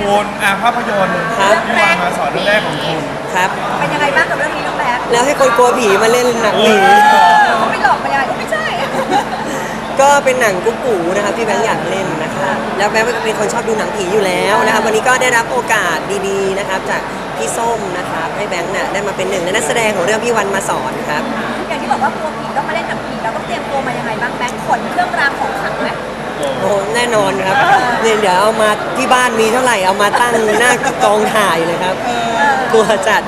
คุณอะภาพยนตร์ครับ ที่วางมาสอนเรื่องแรกของคุณครับ เป็นยังไงบ้างกับเรื่องนี้น้องแบ๊กแล้วให้คนกลัวผีมาเล่นหนังโอ้ผียเขาไม่หลอกมายังไงไม่ใช่ ก็เป็นหนังกุ๊กกูนะครับที่แบงค์อยากเล่นนะคะแล้วแบงค์เป็นคนชอบดูหนังผีอยู่แล้วนะครับวันนี้ก็ได้รับโอกาสดีๆนะครับ จากพี่ส้มนะครับให้แบงค์น่ะได้มาเป็นหนึ่งในนักแสดงของเรื่องพี่วันมาสอนครับ อย่างที่บอกว่ากลัวผีต้องมาเล่นกับผีเราต้องเตรียมตัวมายังไงบ้างแบ๊กขนเครื่องรางของขลังไหม โอ้แน่นอนครับเนี่ยเดี๋ยวเอามาที่บ้านมีเท่าไหร่เอามาตั้งหน้ากองถ่ายเลยครับกลัวจัด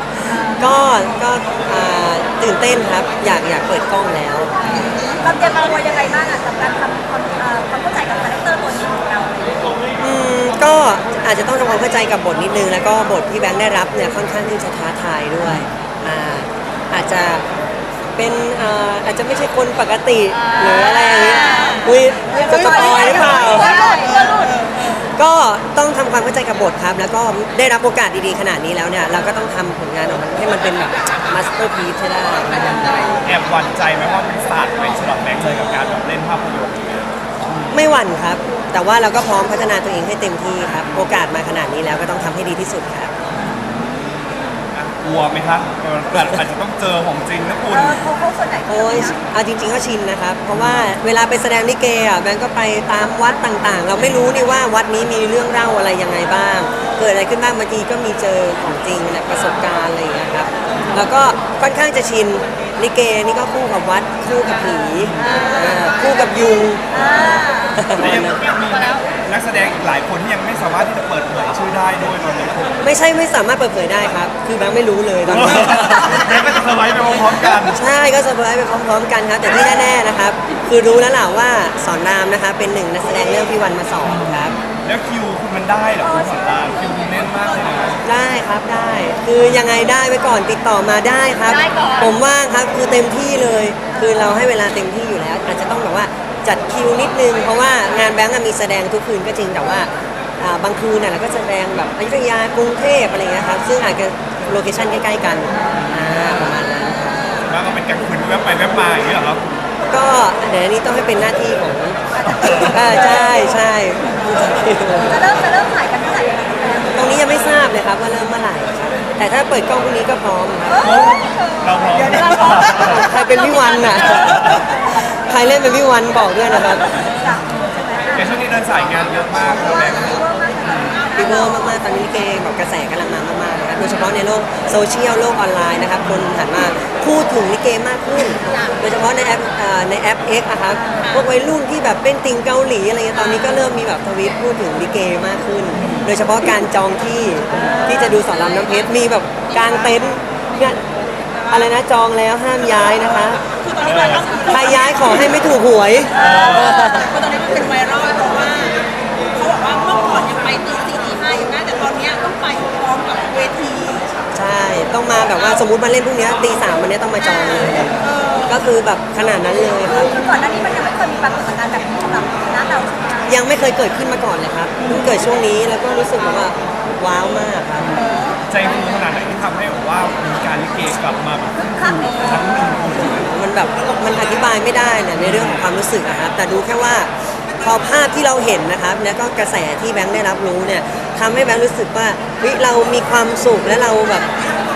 ก็ก็อ่าตื่นเต้นครับ อยากอยากเปิดกล้องแล้วเราเตรียมตัวยังไงบ้างอะกับการทำความเอ่อความเข้าใจกับคาแรคเตอร์ตัวนี้ของเราอืมก็อาจจะต้องทำความเข้าใจกับบทนิดนึง แล้วก็บทที่แบงค์ได้รับเนี่ยค่อนข้างที่จะท้าทายด้วยอ่าอาจจะ เป็นอ่าอาจจะไม่ใช่คนปกติหรืออะไรอย่างเงี้ยอุ้ยจะสปอยหรือเปล่า ก็ต้องทำความเข้าใจกับบทครับ แล้วก็ได้รับโอกาสดีๆขนาดนี้แล้วเนี่ย เราก็ต้องทำผลงานออกมาให้มันเป็นแบบมาสเตอร์พีซให้ได้ แอบหวั่นใจไหมว่าเป็นศาสตร์ไหมสำหรับแบงค์เลยกับการแบบเล่นภาพยนตร์อย่างเงี้ยไม่หวั่นครับ แต่ว่าเราก็พร้อมพัฒนาตัวเองให้เต็มที่ครับ โอกาสมาขนาดนี้แล้วก็ต้องทำให้ดีที่สุดครับอะก ลัวไหมคะเอออาจจะต้องเจอของจริงนะคุณ เออเขาเขาส่วนไหนโอ้ยเอาจริงๆก็ชินนะครับ เพราะว่าเวลาไปแสดงลิเกอะแบงก์ก็ไปตามวัดต่างๆ เราไม่รู้นี่ว่าวัดนี้มีเรื่องเล่าอะไรยังไงบ้าง เกิดอะไรขึ้นบ้างบางทีก็มีเจอของจริงและประสบการณ์อะไรอย่างเงี้ยครับ แล้วก็ค่อนข้างจะชินลิเกนี่ก็คู่กับวัดคู่กับผีอ่าคู่กับยุงและยังมี นักแสดงอีกหลายคนที่ยังไม่สามารถที่จะเปิดเผยชื่อได้ด้วยตอนนี้คุณไม่ใช่ไม่สามารถเปิดเผยได้ครับ คือแบงค์ไม่รู้เลยตอนนี้ แบงค์ก็จะสไลด์ไปพร้อมๆกันใช่ก็เซอร์ไพรส์ไปพร้อมๆกันครับแต่ที่แน่ๆนะครับ คือรู้แล้วล่ะว่าสอนรามนะคะเป็นหนึ่งนักแสดงเรื่องพี่วันมาสอนครับ แล้วคิวคุณมันได้เหรอคุณสอนรามคิวคุณแน่นมากเลยนะได้ครับได้ คือยังไงได้ไว้ก่อนติดต่อมาได้ครับผมว่างครับคือเต็มที่เลย คือเราให้เวลาเต็มที่อยู่แล้ว อาจจะต้องแบบว่า จัดคิวนิดนึง เพราะว่างานแบงก์อะมีแสดงทุกคืนก็จริงแต่ว่าอ่าบางคืนน่ะเราก็แสดงแบบอยุธยากรุงเทพอะไรอย่างเงี้ยครับซึ่งอาจจะโลเคชั่นใกล้ๆกันอ่าประมาณนั้นแล้วก็เป็นกลางคืนแวบไปแวบมาอย่างนี้เหรอครับก็เดี๋ยวอันนี้ต้องให้เป็นหน้าที่ของอ่าใช่ใช่จะเริ่มจะเริ่มถ่ายกันเมื่อไหร่ยังไงแบ๊กตรงนี้ยังไม่ทราบเลยครับว่าเริ่มเมื่อไหร่ครับแต่ถ้าเปิดกล้องพรุ่งนี้ก็พร้อมครับเออเราพร้อมเราพร้อมใครเป็นพี่วันน่ะใค รเล่นเป็นพี่วันบอกด้วยนะครับจ้ะใช่ไหมในช่วงนี้เดินสายงานเยอะมากครับแบงค์ฟีเวอร์มากๆตอนนี้ลิเกแบบกระแสกำลังมามากๆนะครับโดยเฉพาะในโลกโซเชียลโลกออนไลน์นะครับคนหันมาพูดถึงลิเกมากขึ้น โดยเฉพาะในแอปเอ่อในแอป X อะครับพวกวัยรุ่นที่แบบเป็นติงเกาหลีอะไรเงี้ยตอนนี้ก็เริ่มมีแบบทวีตพูดถึงลิเกมากขึ้น โดยเฉพาะการจองที่ที่จะดูสอนรามน้ำเพชรมีแบบกางเต็นท์เนี่ยอะไรนะจองแล้วห้ามย้ายนะคะ ใครย้ายขอให้ไม่ถูกหวย เพราะตอนนี้มันเป็นไวรัลเพราะว่าเขาบอกว่าเมื่อก่อนยังไปตีสี่ตีห้าอยู่นะแต่ตอนเนี้ยต้องไปพร้อมกับเวทีใช่ ต้องมาแบบว่าสมมติมาเล่นพรุ่งนี้ตีสามวันนี้ต้องมาจองเลย ก็คือแบบขนาดนั้นเลยครับ คือก่อนหน้านี้มันยังไม่เคยมีปรากฏการณ์แบบนี้สำหรับร้านเราใช่ไหมคะยังไม่เคยเกิดขึ้นมาก่อนเลยครับเพิ่งเกิดช่วงนี้แล้วก็รู้สึกแบบว่าว้าวมากครับ ใจฟูขนาดไหนที่ทำให้แบบว่ามีการลิเกกลับมาแบบคึกคักเลยครั้งหนึ่งของชีวิต มันแบบมันอธิบายไม่ได้นี่ยในเรื่องของความรู้สึกอะครับแต่ดูแค่ว่าพอภาพที่เราเห็นนะครับ แล้วก็กระแสที่แบงค์ได้รับรู้เนี่ยทำให้แบงค์รู้สึกว่าเฮ้ยเรามีความสุขและเราแบบ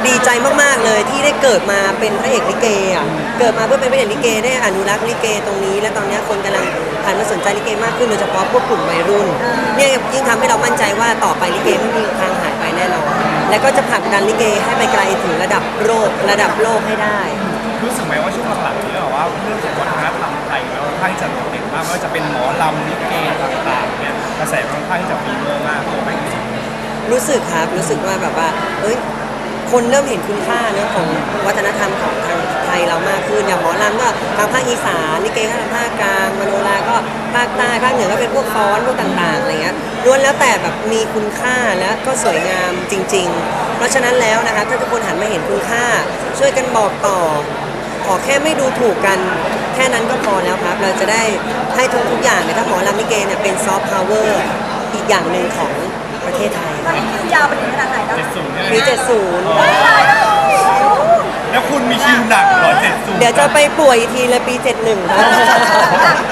ดีใจมากๆเลยที่ได้เกิดมาเป็นพระเอกลิเกอะเกิดมาเพื่อเป็นพระเอกลิเกได้อนุรักษ์ลิเกตรงนี้ และตอนนี้คนกำลังหันมาสนใจลิเกมากขึ้นโดยเฉพาะพวกกลุ่มวัยรุ่นเนี่ยยิ่งทำให้เรามั่นใจว่าต่อไปลิเกไม่มีทางหายไปแน่นอนและก็จะผลักดันลิเกให้ไปไกลถึงระดับโลกระดับโลกให้ได้ รู้สึกไหมว่าช่วงหลังๆนี้แบบว่าเรื่องของวัฒนธรรมไทยแล้วค่อนข้างจะโดดเด่นมากไม่ว่าจะเป็นหมอลำลิเกต่างๆเนี่ยกระแสค่อนข้างจะฟีเวอร์มากตัวไม่รู้สึกรู้สึกครับรู้สึกว่าแบบว่าเอ้ยคนเริ่มเห็นคุณค่าเรื่องของวัฒนธรรมของทางไทยเรามากขึ้นอย่างหมอลำก็ทางภาคอีสานลิเกทางภาคกลางมโนราก็ภาคใต้ภาคเหนือก็เป็นพวกฟ้อนพวกต่างๆอะไรเงี้ยล้วนแล้วแต่แบบมีคุณค่าและก็สวยงามจริง ๆ เพราะฉะนั้นแล้วนะครับถ้าทุกคนหันมาเห็นคุณค่า ช่วยกันบอกต่อ อแค่ไม่ดูถูกกัน แค่นั้นก็พอแล้วครับ เราจะได้ให้ทุกทุกอย่างในถ้าหมอลำม่เกเนี่ยเป็นซอฟต์พาวเวอร์อีกอย่างหนึ่งของประเทศไทยคิวยาวไปถึงขนาดไหนครับเจ็ดศูนย์ปีเจ็ดศูนยแล้วคุณมีคิวหนักกว่าเจ็ดศูนเดี๋ยวจะไปป่วยทีละปีเจ็ดหนึ่งครับ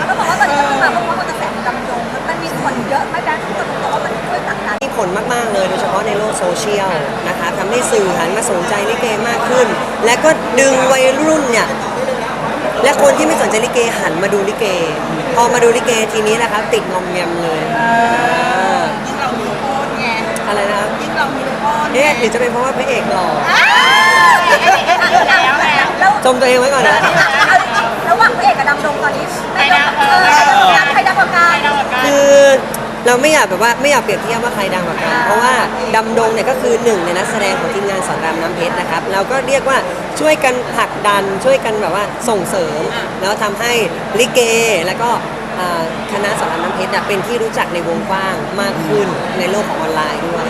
เขบอกว่าตอนนี้มันมาเพราะว่ามันกระแสดำดงมีคนเยอะไม่แบงทุกคนบอกว่ามันช่วยตักันมีผลมากๆเลยโดยเฉพาะในโลกโซเชียลนะคะทำให้สื่อหันมาสนใจลิเกมากขึ้น และก็ ดึงวัยรุ่นเนี่ยและคนที่ไม่สนใจลิเกหันมาดูลิเก พอมาดูลิเกทีนี้นะครับติดงอมแงมเลยเออยิ่งเรามีลูกโอนไงอะไรนะครับยิ่งเรามีลูกโอนเอ๊ะหรือจะเป็นเพราะว่าพระเอกหล่อแล้วแล้วชมตัวเองไว้ก่อนนะระหว่างพระเอกกับดำดงตอนนี้ใครดั เราไม่อยากแบบว่าไม่อยากเปรียบเทียบว่าใครดังกว่ากัน เพราะว่าดำดงเนี่ยก็คือหนึ่งในนักแสดงของทีมงานสอนรามน้ำเพชรนะครับเราก็เรียกว่าช่วยกันผลักดันช่วยกันแบบว่าส่งเสริม แล้วทำให้ลิเกแล้วก็อ่าคณะสอนรามน้ำเพชรเนี่ยเป็นที่รู้จักในวงกว้างมากขึ้นในโลกของออนไลน์ด้วย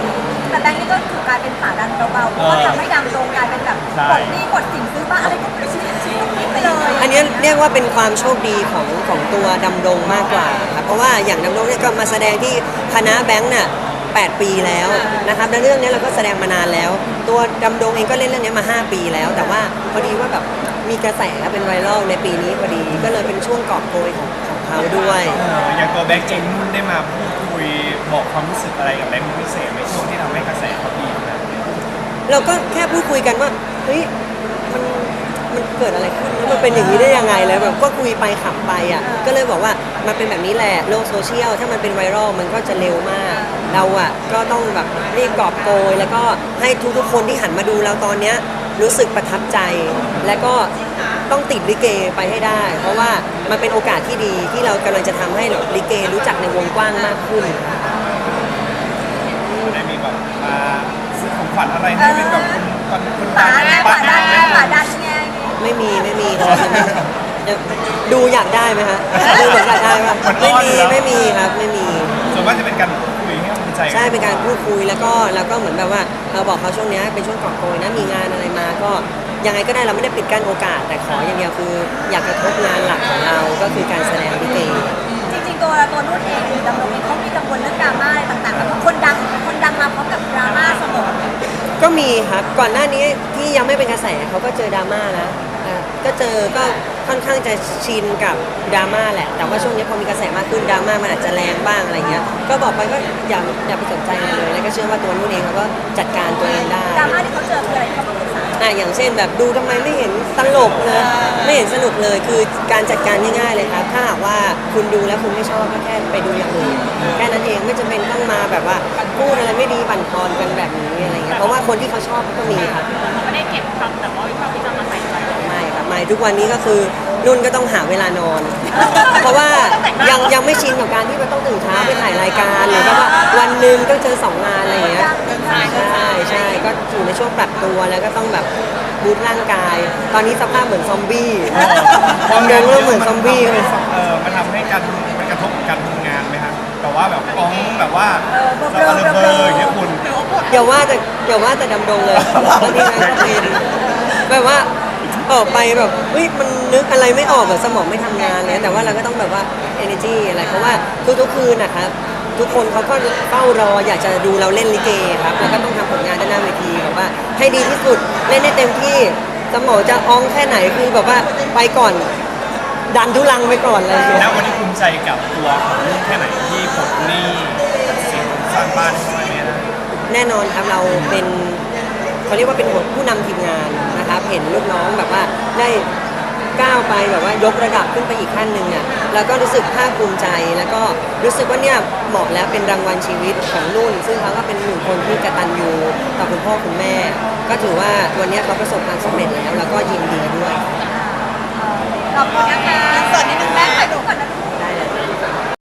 แต่แบงค์นี่ก็ถูกกลายเป็นฝาดันเบาๆเพราะว่าทำให้ดำดงกลายเป็นแบบใช่กดหนี่กดสิ่งซื้อบ้านอะไรก็ไม่ชิ้ นชิ้นนี้ไปเลยอันนี้เรียกว่าเป็นความโชคดีของของตัวดำดงมากกว่าครับเพราะว่าอย่างดำดงเนี่ยก็มาแสดงที่คณะแบงค์เนี่ย8ปีแล้วนะครับและเรื่องนี้เราก็แสดงมานานแล้ว ตัวดำดงเองก็เล่นเรื่องนี้มา 5 ปีแล้ว แต่ว่าพอดีว่าแบบมีกระแสเป็นไวรัลในปีนี้พอดี ก็เลยเป็นช่วงกอบโกยของของเขาด้วยเอออย่างตัวแบ็คเองนุ่นได้มาพูดคุยบอกความรู้สึกอะไรกับแบ็คเป็นพิเศษในช่วงที่ทำให้กระแสเขาดีขนาดนี้เราก็แค่พูดคุยกันว่าเฮ้ยมัน มันเกิดอะไรขึ้นมันเป็นอย่างนี้ได้ยังไงเลยแบบก็คุยไปขับไปอะก็เลยบอกว่ามันเป็นแบบนี้แหละโลกโซเชียลถ้ามันเป็นไวรัลมันก็จะเร็วมาก เราอะก็ต้องแบบรีบกอบโกย แล้วก็ให้ทุกๆคนที่หันมาดูเราตอนเนี้ยรู้สึกประทับใจ และก็ต้องติดลิเกไปให้ได้ เพราะว่ามันเป็นโอกาสที่ดีที่เรากำลังจะทำให้ลิเกรู้จักในวงกว้างมากขึ้นได้มีแบบมาซื้อของขวัญอะไรให้เป็นแบบคุณคุณคุณฝาดันฝาดันไหมฝาดันไง ไม่มีไม่มีครับไม่จะดูอยากได้ไหมฮะดูเหมือนอยากได้ปะไม่มีไม่มีครับไม่มีส่วนมากจะเป็นการพูดคุยให้กำลังใจใช่เป็นการพูดคุยแล้วก็แล้วก็เหมือนแบบว่าเราบอกเขาช่วงเนี้ยเป็นช่วงกอบโกยนะมีงานอะไรมาก็ยังไงก็ได้เราไม่ได้ปิดกั้นโอกาส แต่ขออย่างเดียวคือ อยากจะทบงานหลักของเราก็คือการแสดงลิเกจริงๆตัวตัวนุ่นเองหรือดำดงเองเขามีกังวลเรื่องดราม่าอะไรต่างๆแบบคนดังคนดังมาพร้อมกับดราม่าเสมอก็มีครับก่อนหน้านี้ที่ยังไม่เป็นกระแสเขาก็เจอดราม่านะอะ ก็เจอก็ค่อนข้างจะชินกับดราม่าแหละ แต่ว่าช่วงนี้พอมีกระแสมากขึ้นดราม่ามันอาจจะแรงบ้างอะไรเงี้ย ก็บอกไปก็อย่าอย่าไปสนใจมันเลยแล้วก็เชื่อว่าตัวนุ่นเองเขาก็จัดการตัวเองได้ดราม่าที่เขาเจอคืออะไรเขามาปรึกษาอะอย่างเช่นแบบดูทำไมไม่เห็นตลกเลยไม่เห็นสนุกเลยคือการจัดการง่ายๆเลยครับถ้าหากว่าคุณดูแล้วคุณไม่ชอบก็แค่ไปดูอย่างอื่นแค่นั้นเองไม่จำเป็นต้องมาแบบว่าพูดอะไรไม่ดีบั่นทอนกันแบบนี้อะไรเงี้ยเพราะว่าคนที่เขาชอบเขาก็มีครับเขาไม่ได้เก็บคำแต่ว่าวิพากษ์วิจารณ์มาใส่ ทุกวันนี้ก็คือนุ่นก็ต้องหาเวลานอน เพราะว่ายังยังไม่ชินกับการที่มันต้องตื่นเช้าไปถ่ายรายการหรือว่าวันหนึ่งต้องเจอสองงานอะไรอย่างเงี้ยใช่ใช่ก็อยู่ในช่วงปรับตัวแล้วก็ต้องแบบบูตร่างกาย ตอนนี้สภาพเหมือนซอมบี้ความเดินเริ่มเหมือนซอมบี้เลยเออมันทำให้การมันกระทบกับการทำงานไหมฮะแต่ว่าแบบฟ้องแบบว่าเออเบลเราอเบเบลลอออย่างเงี้ยคุณอย่าว่าแต่อย่าว่าแต่ดำดงเลยบางทีมันก็เป็นแบบว่า ออกไปแบบเฮ้ยมันนึกอะไรไม่ออกแบบสมองไม่ทำงานเลยแต่ว่าเราก็ต้องแบบว่า energy อะไรเพราะว่าทุกๆคืนนะครับ ทุกคนเขาก็เฝ้ารออยากจะดูเราเล่นลิเกครับแล้วก็ต้องทำผลงานด้านหน้าเวทีแบบว่า ให้ดีที่สุดเล่นให้เต็มที่สมองจะอ้องแค่ไหนคือแบบว่าไปก่อน ดันทุลังไปก่อนอะไรอย่างเงี้ย แล้ววันนี้ภูมิใจกับตัวของนุ่นแค่ไหนที่ปลดหนี้สินสร้างบ้านให้พ่อแม่ได้ แน่นอนครับเราเป็น เขาเรียกว่าเป็นหัวผู้นำทีมงานนะครับ เห็นลูกน้องแบบว่าได้ก้าวไปแบบว่ายกระดับขึ้นไปอีกขั้นหนึ่งเนี่ยแล้วก็รู้สึกภาคภูมิใจแล้วก็รู้สึกว่าเนี่ยเหมาะแล้วเป็นรางวัลชีวิตของนุ่น ซึ่งเขาก็เป็นหนึ่งคนที่กตัญญูต่อคุณพ่อคุณแม่ ก็ถือว่าวันนี้เขาประสบความสำเร็จแล้ว แล้วก็ยินดีด้วยขอบคุณนะคะ